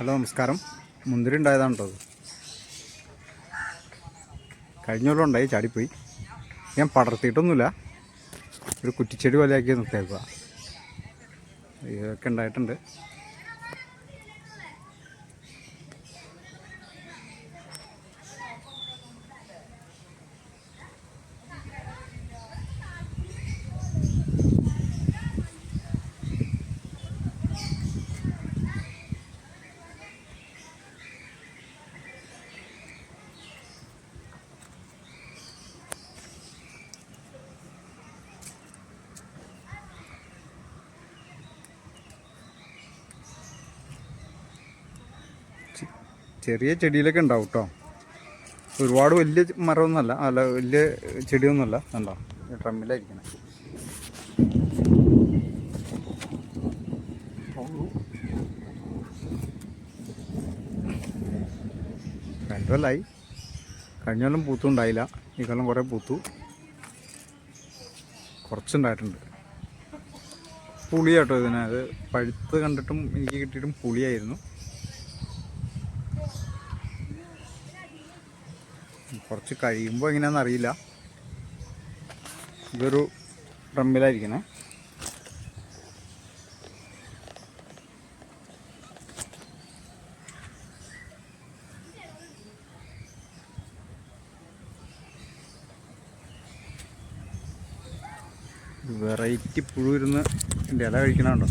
Hello നമസ്കാരം. മുന്തിരി ഉണ്ടായതാണ് കേട്ടോ കഴിഞ്ഞ ഉണ്ടായി ചാടിപ്പോയി. ഞാൻ പടർത്തിയിട്ടൊന്നുമില്ല. ഒരു കുറ്റിച്ചെടി പോലെയാക്കി നിർത്തിയേക്കുക ഇതൊക്കെ ഉണ്ടായിട്ടുണ്ട്. ചെറിയ ചെടിയിലൊക്കെ ഉണ്ടാവും കേട്ടോ ഒരുപാട് വലിയ മരമൊന്നുമല്ല. അല്ല വലിയ ചെടിയൊന്നുമല്ല. കണ്ടോ? ട്രമ്മിലായിരിക്കണം രണ്ടുകൊല്ലായി കഴിഞ്ഞ കൊല്ലം പൂത്തും ഉണ്ടായില്ല. ഈ കൊല്ലം കുറേ പൂത്തു. കുറച്ചുണ്ടായിട്ടുണ്ട്. പുളിയാട്ടോ ഇതിനത് പഴുത്ത് കണ്ടിട്ടും എനിക്ക് കിട്ടിയിട്ടും പുളിയായിരുന്നു. കുറച്ച് കഴിയുമ്പോൾ എങ്ങനെയാണെന്ന് അറിയില്ല. ഇതൊരു ഡ്രമ്മിലായിരിക്കണേ. വെറൈറ്റി പുഴു ഇരുന്ന് എന്റെ ഇല കഴിക്കണുണ്ടോ